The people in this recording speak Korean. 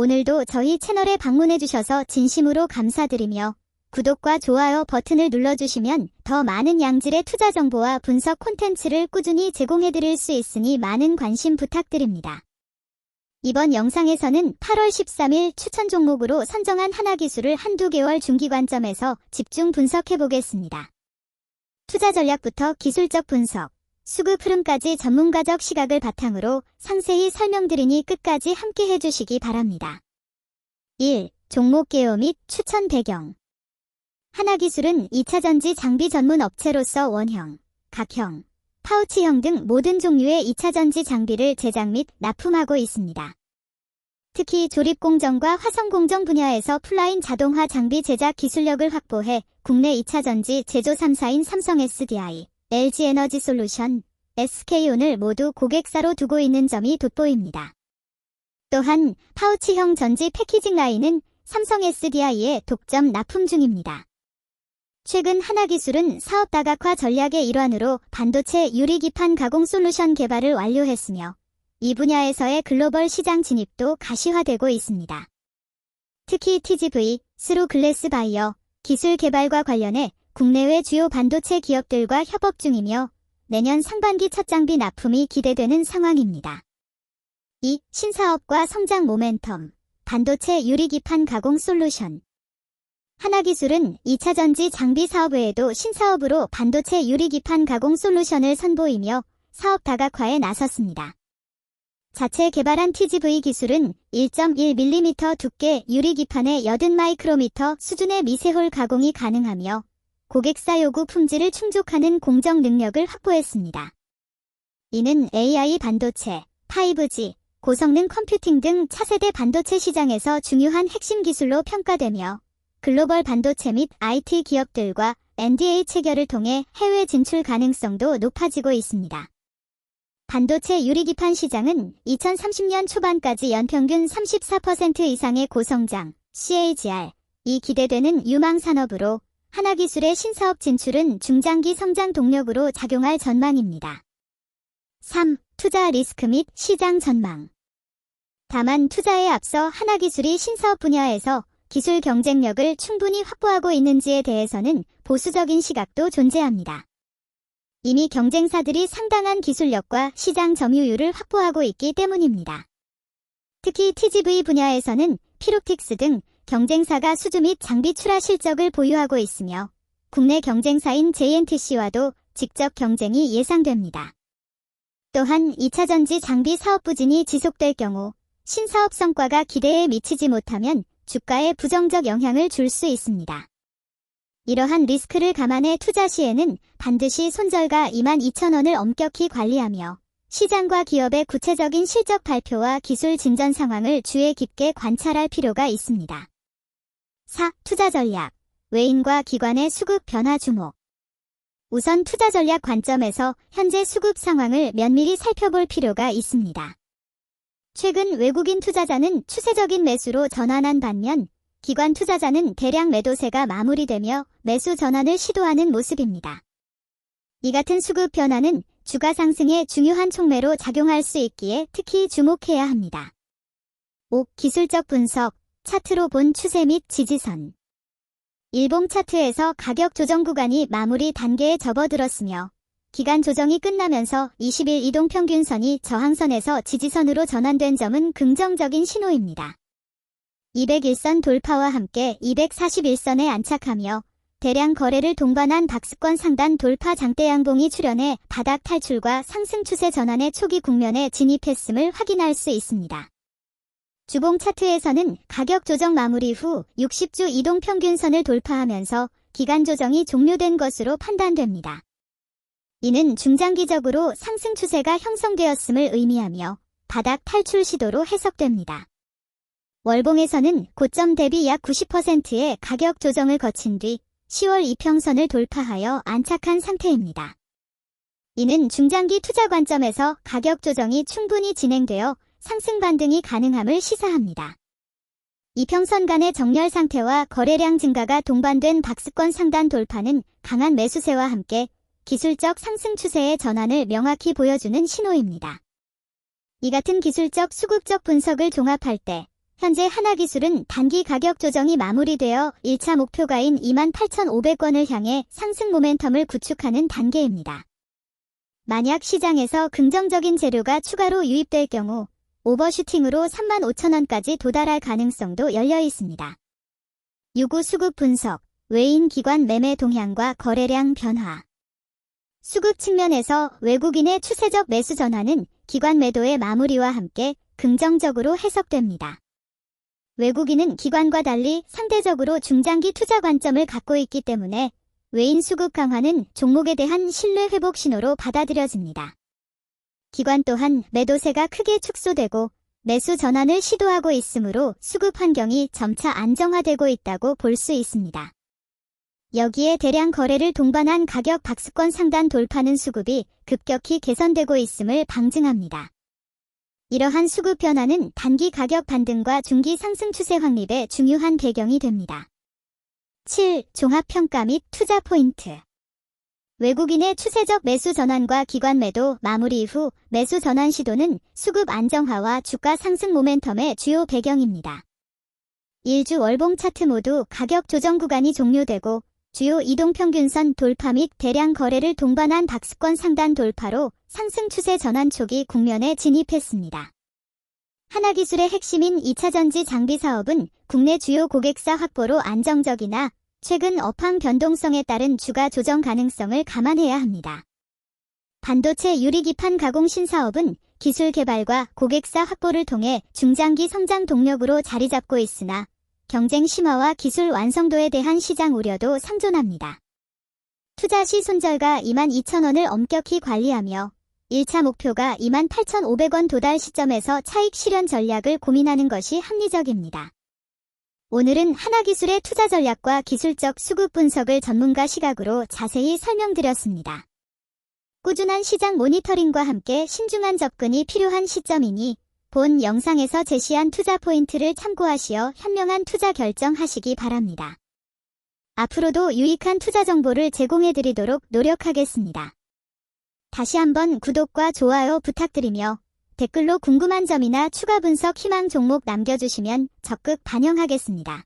오늘도 저희 채널에 방문해주셔서 진심으로 감사드리며 구독과 좋아요 버튼을 눌러주시면 더 많은 양질의 투자 정보와 분석 콘텐츠를 꾸준히 제공해드릴 수 있으니 많은 관심 부탁드립니다. 이번 영상에서는 8월 13일 추천 종목으로 선정한 하나 기술을 한두 개월 중기 관점에서 집중 분석해 보겠습니다. 투자 전략부터 기술적 분석, 수급 흐름까지 전문가적 시각을 바탕으로 상세히 설명드리니 끝까지 함께 해주시기 바랍니다. 1. 종목 개요 및 추천 배경 하나기술은 2차전지 장비 전문 업체로서 원형, 각형, 파우치형 등 모든 종류의 2차전지 장비를 제작 및 납품하고 있습니다. 특히 조립공정과 화성공정 분야에서 플라인 자동화 장비 제작 기술력을 확보해 국내 2차전지 제조 3사인 삼성 SDI, LG 에너지 솔루션, SK온을 모두 고객사로 두고 있는 점이 돋보입니다. 또한 파우치형 전지 패키징 라인은 삼성 SDI에 독점 납품 중입니다. 최근 하나 기술은 사업 다각화 전략의 일환으로 반도체 유리기판 가공 솔루션 개발을 완료했으며 이 분야에서의 글로벌 시장 진입도 가시화되고 있습니다. 특히 TGV, 스루 글래스 바이어, 기술 개발과 관련해 국내외 주요 반도체 기업들과 협업 중이며 내년 상반기 첫 장비 납품이 기대되는 상황입니다. 2. 신사업과 성장 모멘텀 반도체 유리기판 가공 솔루션 하나기술은 2차 전지 장비 사업 외에도 신사업으로 반도체 유리기판 가공 솔루션을 선보이며 사업 다각화에 나섰습니다. 자체 개발한 TGV 기술은 1.1mm 두께 유리기판의 80마이크로미터 수준의 미세홀 가공이 가능하며 고객사 요구 품질을 충족하는 공정 능력을 확보했습니다. 이는 AI 반도체, 5G, 고성능 컴퓨팅 등 차세대 반도체 시장에서 중요한 핵심 기술로 평가되며 글로벌 반도체 및 IT 기업들과 NDA 체결을 통해 해외 진출 가능성도 높아지고 있습니다. 반도체 유리기판 시장은 2030년 초반까지 연평균 34% 이상의 고성장, CAGR, 이 기대되는 유망 산업으로 하나기술의 신사업 진출은 중장기 성장 동력으로 작용할 전망입니다. 3. 투자 리스크 및 시장 전망. 다만 투자에 앞서 하나기술이 신사업 분야에서 기술 경쟁력을 충분히 확보하고 있는지에 대해서는 보수적인 시각도 존재합니다. 이미 경쟁사들이 상당한 기술력과 시장 점유율을 확보하고 있기 때문입니다. 특히 TGV 분야에서는 피롭틱스 등 경쟁사가 수주 및 장비 출하 실적을 보유하고 있으며 국내 경쟁사인 JNTC와도 직접 경쟁이 예상됩니다. 또한 2차 전지 장비 사업 부진이 지속될 경우 신사업 성과가 기대에 미치지 못하면 주가에 부정적 영향을 줄 수 있습니다. 이러한 리스크를 감안해 투자 시에는 반드시 손절가 22,000원을 엄격히 관리하며 시장과 기업의 구체적인 실적 발표와 기술 진전 상황을 주의 깊게 관찰할 필요가 있습니다. 4. 투자 전략. 외인과 기관의 수급 변화 주목. 우선 투자 전략 관점에서 현재 수급 상황을 면밀히 살펴볼 필요가 있습니다. 최근 외국인 투자자는 추세적인 매수로 전환한 반면 기관 투자자는 대량 매도세가 마무리되며 매수 전환을 시도하는 모습입니다. 이 같은 수급 변화는 주가 상승에 중요한 촉매로 작용할 수 있기에 특히 주목해야 합니다. 5. 기술적 분석, 차트로 본 추세 및 지지선. 일봉 차트에서 가격 조정 구간이 마무리 단계에 접어들었으며 기간 조정이 끝나면서 20일 이동 평균선이 저항선에서 지지선으로 전환된 점은 긍정적인 신호입니다. 201선 돌파와 함께 241선에 안착하며 대량 거래를 동반한 박스권 상단 돌파 장대 양봉이 출현해 바닥 탈출과 상승 추세 전환의 초기 국면에 진입했음을 확인할 수 있습니다. 주봉 차트에서는 가격 조정 마무리 후 60주 이동 평균선을 돌파하면서 기간 조정이 종료된 것으로 판단됩니다. 이는 중장기적으로 상승 추세가 형성되었음을 의미하며 바닥 탈출 시도로 해석됩니다. 월봉에서는 고점 대비 약 90%의 가격 조정을 거친 뒤 10월 이평선을 돌파하여 안착한 상태입니다. 이는 중장기 투자 관점에서 가격 조정이 충분히 진행되어 상승 반등이 가능함을 시사합니다. 이평선 간의 정렬 상태와 거래량 증가가 동반된 박스권 상단 돌파는 강한 매수세와 함께 기술적 상승 추세의 전환을 명확히 보여주는 신호입니다. 이 같은 기술적 수급적 분석을 종합할 때 현재 하나 기술은 단기 가격 조정이 마무리되어 1차 목표가인 28,500원을 향해 상승 모멘텀을 구축하는 단계입니다. 만약 시장에서 긍정적인 재료가 추가로 유입될 경우 오버슈팅으로 35,000원까지 도달할 가능성도 열려 있습니다. 유구 수급 분석, 외인 기관 매매 동향과 거래량 변화. 수급 측면에서 외국인의 추세적 매수 전환은 기관 매도의 마무리와 함께 긍정적으로 해석됩니다. 외국인은 기관과 달리 상대적으로 중장기 투자 관점을 갖고 있기 때문에 외인 수급 강화는 종목에 대한 신뢰 회복 신호로 받아들여집니다. 기관 또한 매도세가 크게 축소되고 매수 전환을 시도하고 있으므로 수급 환경이 점차 안정화되고 있다고 볼 수 있습니다. 여기에 대량 거래를 동반한 가격 박스권 상단 돌파는 수급이 급격히 개선되고 있음을 방증합니다. 이러한 수급 변화는 단기 가격 반등과 중기 상승 추세 확립에 중요한 배경이 됩니다. 7. 종합평가 및 투자 포인트 외국인의 추세적 매수 전환과 기관 매도 마무리 후 매수 전환 시도는 수급 안정화와 주가 상승 모멘텀의 주요 배경입니다. 일주 월봉 차트 모두 가격 조정 구간이 종료되고 주요 이동평균선 돌파 및 대량 거래를 동반한 박스권 상단 돌파로 상승 추세 전환 초기 국면에 진입했습니다. 하나기술의 핵심인 2차전지 장비 사업은 국내 주요 고객사 확보로 안정적이나 최근 업황 변동성에 따른 주가 조정 가능성을 감안해야 합니다. 반도체 유리기판 가공 신사업은 기술 개발과 고객사 확보를 통해 중장기 성장 동력으로 자리 잡고 있으나 경쟁 심화와 기술 완성도에 대한 시장 우려도 상존합니다. 투자 시 손절가 22,000원을 엄격히 관리하며 1차 목표가 28,500원 도달 시점에서 차익 실현 전략을 고민하는 것이 합리적입니다. 오늘은 하나기술의 투자 전략과 기술적 수급 분석을 전문가 시각으로 자세히 설명드렸습니다. 꾸준한 시장 모니터링과 함께 신중한 접근이 필요한 시점이니 본 영상에서 제시한 투자 포인트를 참고하시어 현명한 투자 결정하시기 바랍니다. 앞으로도 유익한 투자 정보를 제공해 드리도록 노력하겠습니다. 다시 한번 구독과 좋아요 부탁드리며 댓글로 궁금한 점이나 추가 분석 희망 종목 남겨주시면 적극 반영하겠습니다.